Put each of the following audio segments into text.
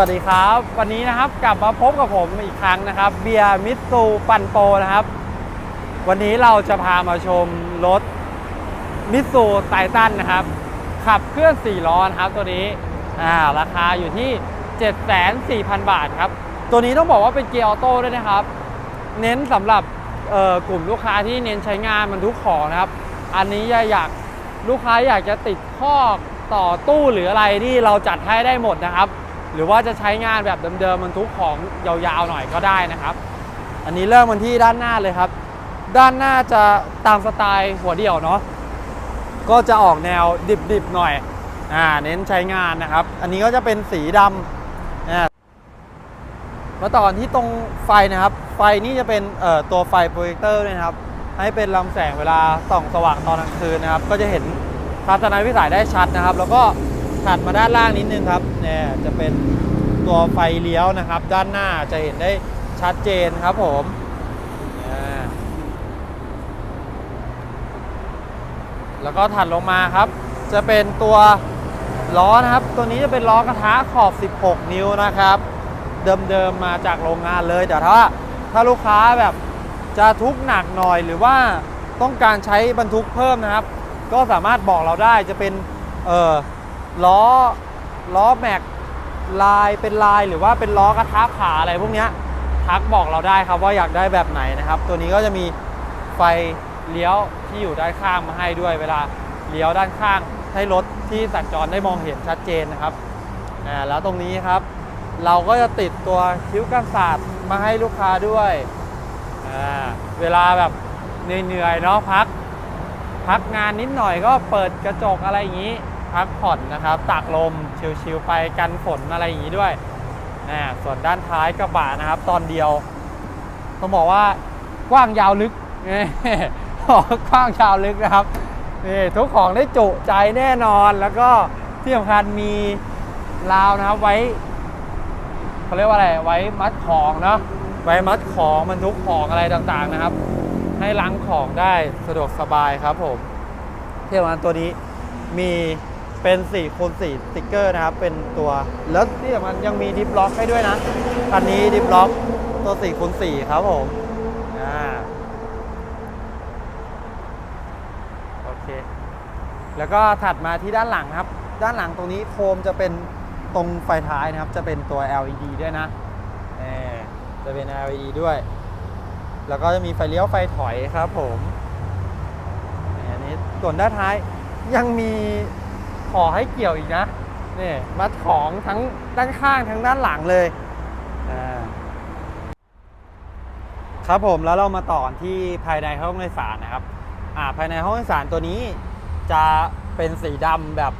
วัสดีครับ วันนี้นะครับกลับมาพบกับผมอีกครั้งนะครับ เบียร์มิตซูปันโปนะครับ วันนี้เราจะพามาชมรถมิตซูไททันนะครับ ขับเคลื่อน 4 ล้อนะครับตัวนี้อ่าราคาอยู่ที่ 74,000 บาทครับ ตัวนี้ต้องบอกว่าเป็นเกียร์ออโต้ด้วยนะครับ เน้นสำหรับกลุ่มลูกค้าที่เน้นใช้งานบรรทุกของนะครับ อันนี้อยากลูกค้าอยากจะติดข้อต่อตู้หรืออะไรที่เราจัดให้ได้หมดนะครับ หรือว่าจะใช้งานแบบเดิมๆบรรทุกของยาวๆหน่อยก็ได้นะครับ อันนี้เริ่มกันที่ด้านหน้าเลยครับ ด้านหน้าจะตามสไตล์หัวเดี่ยวเนาะก็จะออกแนวดิบๆหน่อยอ่าเน้นใช้งานนะครับ อันนี้ก็จะเป็นสีดำอ่ามาต่อนที่ตรงไฟนะครับ ไฟนี่จะเป็นเอ่อตัวไฟโปรเจคเตอร์นะครับ ให้เป็นลำแสงเวลาส่องสว่างตอนกลางคืนนะครับ ก็จะเห็นทัศนวิสัยได้ชัดนะครับ แล้วก็ ถัดมาด้านล่างนิดนึงครับเนี่ยจะเป็นตัวไฟเลี้ยวนะครับ ด้านหน้าจะเห็นได้ชัดเจนครับผมแล้วก็ถัดลงมาครับ จะเป็นตัวล้อนะครับ ตัวนี้จะเป็นล้อกระทะขอบ 16 นิ้วนะครับ เดิมๆมาจากโรงงานเลย แต่ถ้าถ้าลูกค้าแบบจะทุกหนักหน่อยหรือว่าต้องการใช้บรรทุกเพิ่มนะครับ ก็สามารถบอกเราได้จะเป็นเออ ล้อล้อแม็กลายเป็นลายหรือว่าเป็นล้อกระทะขาอะไรพวกนี้ทักบอกเราได้ครับว่าอยากได้แบบไหนนะครับ ตัวนี้ก็จะมีไฟเลี้ยวที่อยู่ด้านข้างมาให้ด้วยเวลาเลี้ยวด้านข้างให้รถที่สัญจรได้มองเห็นชัดเจนนะครับอ่าแล้วตรงนี้ครับ เราก็จะติดตัวคิ้วกันศาสตร์มาให้ลูกค้าด้วยอ่าเวลาแบบเหนื่อยๆเนาะพัก พักงานนิดหน่อยก็เปิดกระจกอะไรอย่างนี้ พักผ่อนนะครับตากลมชิวๆไปกันฝนอะไรอย่างนี้ด้วยอ่ส่วนด้านท้ายกระบะนะครับ ตอนเดียวต้องบอกว่ากว้างยาวลึกกว้างยาวลึกนะครับนี่ทุกของได้จุใจแน่นอนแล้วก็ที่สำคัญมีราวนะครับไว้เขาเรียกว่าอะไรไว้มัดของเนาะไว้มัดของบรรทุกของอะไรต่างๆนะครับ ให้ล้างของได้สะดวกสบายครับผมที่สำคัญตัวนี้มี เป็น4คูณ4สติกเกอร์นะครับ เป็นตัวแล้วที่สำคัญยังมีดิฟล็อกให้ด้วยนะอันนี้ดิฟล็อกตัว4คูณ4ครับผมอ่าโอเค แล้วก็ถัดมาที่ด้านหลังครับ ด้านหลังตรงนี้โคมจะเป็นตรงไฟท้ายนะครับ จะเป็นตัว LED ด้วยนะจะเป็น LED ด้วย แล้วก็จะมีไฟเลี้ยวไฟถอยครับผมอันนี้ส่วนด้านท้ายยังมี ขอให้เกี่ยวอีกนะนี่มัดของทั้งด้านข้างทั้งด้านหลังเลยครับผมแล้วเรามาต่อที่ภายในห้องโดยสารนะครับอ่าภายในห้องโดยสารตัวนี้จะเป็นสีดำแบบ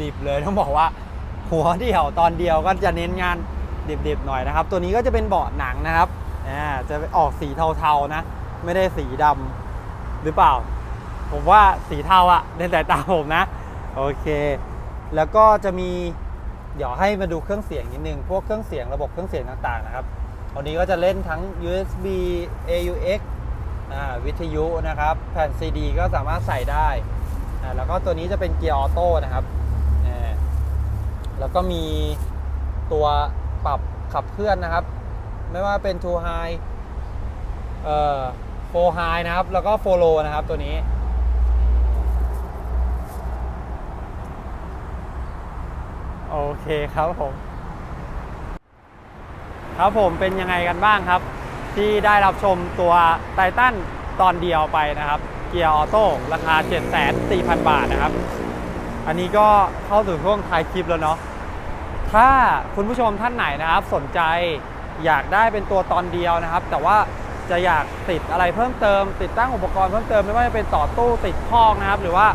ดิบๆเลยต้องบอกว่า หัวเดียวตอนเดียวก็จะเน้นงานดิบๆหน่อยนะครับ ตัวนี้ก็จะเป็นเบาะหนังนะครับอ่าจะออกสีเทาๆนะ ไม่ได้สีดำหรือเปล่า ผมว่าสีเทาอะในสายตาผมนะ โอเค แล้วก็จะมีเดี๋ยวให้มาดูเครื่องเสียงนิดนึง พวกเครื่องเสียงระบบเครื่องเสียงต่างๆนะครับตัวนี้ก็จะเล่นทั้ง USB AUX อ่าวิทยุนะครับ แผ่น CD ก็สามารถใส่ได้อ่าแล้วก็ตัวนี้จะเป็นเกียร์ออโต้นะครับอ่าแล้วก็มีตัวปรับขับเคลื่อนนะครับ ไม่ว่าเป็น Two High เอ่อ Four High นะครับ แล้วก็ Four Low นะครับตัวนี้ โอเคครับผม ครับผมเป็นยังไงกันบ้างครับ ที่ได้รับชมตัวไททันตอนเดียวไปนะครับ เกียร์ออโต้ราคา 7,400 บาทนะครับ อันนี้ก็เข้าสู่ช่วงท้ายคลิปแล้วเนาะถ้าคุณผู้ชมท่านไหนนะครับ สนใจอยากได้เป็นตัวตอนเดียวนะครับ แต่ว่าจะอยากติดอะไรเพิ่มเติม ติดตั้งอุปกรณ์เพิ่มเติมไม่ว่าจะเป็นต่อตู้ติดข้องนะครับ หรือว่า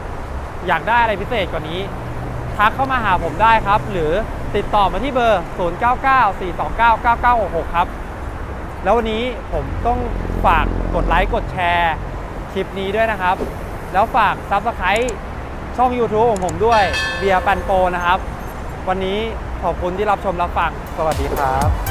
อยากได้อะไรพิเศษกว่านี้ ทักเข้ามาหาผมได้ครับ หรือติดต่อมาที่เบอร์ 0994299966 ครับ แล้ววันนี้ผมต้องฝากกดไลค์กดแชร์คลิปนี้ด้วยนะครับ แล้วฝาก s u b สไครต์ช่อง YouTube ของผมด้วยเบียร์ปันโปนะครับ วันนี้ขอบคุณที่รับชมรับฟัง สวัสดีครับ